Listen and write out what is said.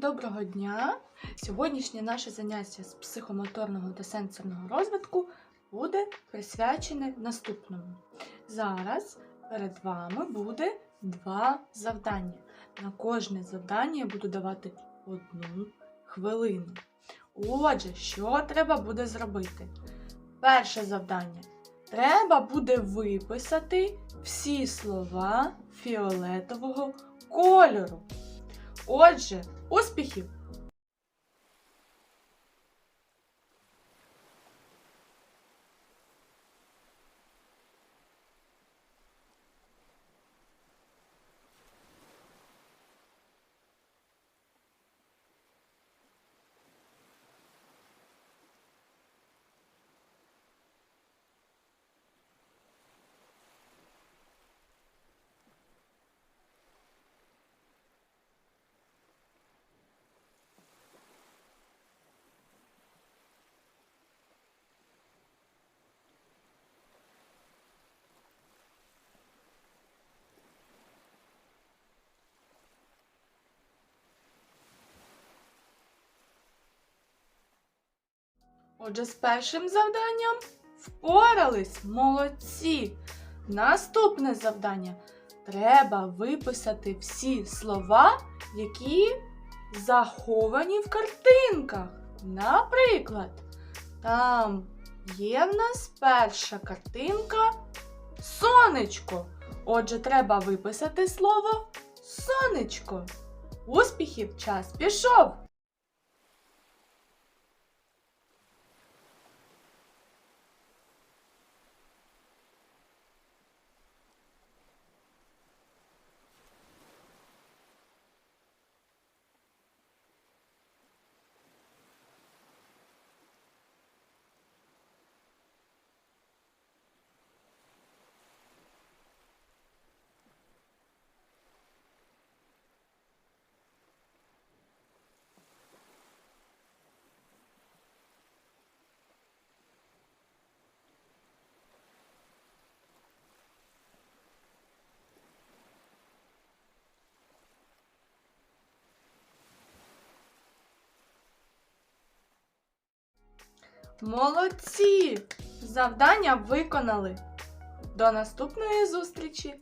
Доброго дня! Сьогоднішнє наше заняття з психомоторного та сенсорного розвитку буде присвячене наступному. Зараз перед вами буде два завдання. На кожне завдання я буду давати одну хвилину. Отже, що треба буде зробити? Перше завдання. Треба буде виписати всі слова фіолетового кольору. Отже, успіхів! Отже, з першим завданням впорались молодці. Наступне завдання. Треба виписати всі слова, які заховані в картинках. Наприклад, там є в нас перша картинка сонечко. Отже, треба виписати слово сонечко. Успіхів час пішов! Молодці! Завдання виконали. До наступної зустрічі!